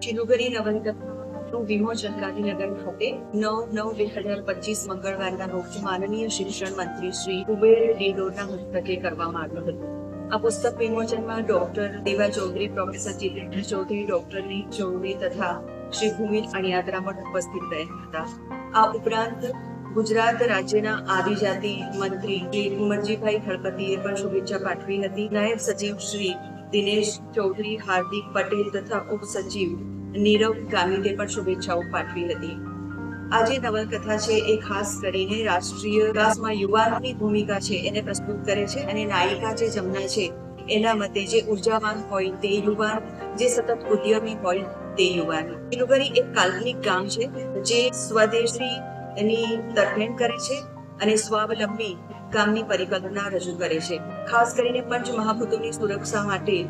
ચિલુગરી નવલકથાનું વિમોચન ગાંધીનગર ખાતે નવ નવ બે હજાર પચીસ મંગળવારના રોજ માનનીય શિક્ષણ મંત્રી શ્રી કુબેર ડિંડોરના હસ્તકે કરવામાં આવ્યું હતું. આ પુસ્તક વિમોચનમાં doctor Deva Chaudhary, professor Jitendra Chaudhary, doctor Neet Chaudhary તથા શ્રી ભૂમિ અણિયાત્રા પણ ઉપસ્થિત રહ્યા હતા. આ ઉપરાંત ગુજરાત રાજ્યના આદિજાતિ મંત્રી શ્રી કુંવરજીભાઈ ખળપતિએ પણ શુભેચ્છા પાઠવી હતી. નાયબ સચિવ શ્રી દિનેશ ચૌધરી, હાર્દિક પટેલ તથા ઉપસચિવ નીરવ ગામિતે પણ શુભેચ્છાઓ પાઠવી હતી. આજે નવલકથા છે એ ખાસ કરીને રાષ્ટ્રીય વિકાસમાં યુવાનોની ભૂમિકા છે એને પ્રસ્તુત કરે છે અને નાયિકા જે જમના છે એના મતે જે ઉર્જાવાન હોય તે યુવાન, જે સતત ઉદ્યમી હોય તે યુવાન. શિલુગરી એક કાલ્પનિક ગામ છે જે સ્વદેશી એની તરફેણ કરે છે. અને સ્વાવલંબી ગામની પરિકલ્પના રજૂ કરે છે. ખાસ કરીને પંચ મહાભૂતોની સુરક્ષા માટે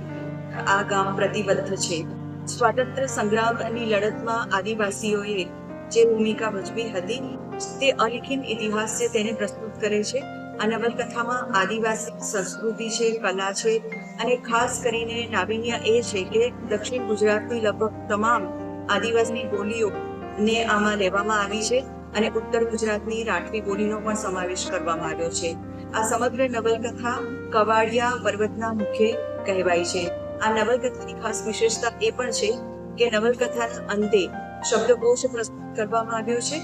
આ ગામ પ્રતિબદ્ધ છે. સ્વાતંત્ર્ય સંગ્રામની લડતમાં આદિવાસીઓએ જે ભૂમિકા ભજવી હતી, તે અલિખિત ઇતિહાસ છે તેને પ્રસ્તુત કરે છે. આ નવલકથામાં આદિવાસી સંસ્કૃતિ છે, કલા છે અને ખાસ કરીને નાવીન્ય એ છે કે દક્ષિણ ગુજરાતની લગભગ તમામ આદિવાસી બોલીઓ ને આમાં લેવામાં આવી છે. અને ઉત્તર ગુજરાતની રાઠવી બોલીનો પણ સમાવેશ કરવામાં આવ્યો છે. આ સમગ્ર નવલકથા કવાડિયા પર્વતના મુખે કહેવાય છે. આ નવલકથાની ખાસ વિશેષતા એ પણ છે કે નવલકથાના અંતે શબ્દકોશ પ્રસ્તુત કરવામાં આવ્યો છે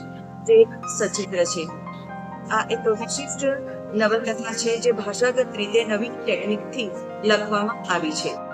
જે એક સચિત્ર છે. આ એક વિશિષ્ટ નવલકથા છે જે ભાષાગત રીતે નવી ટેકનિકથી લખવામાં આવી છે.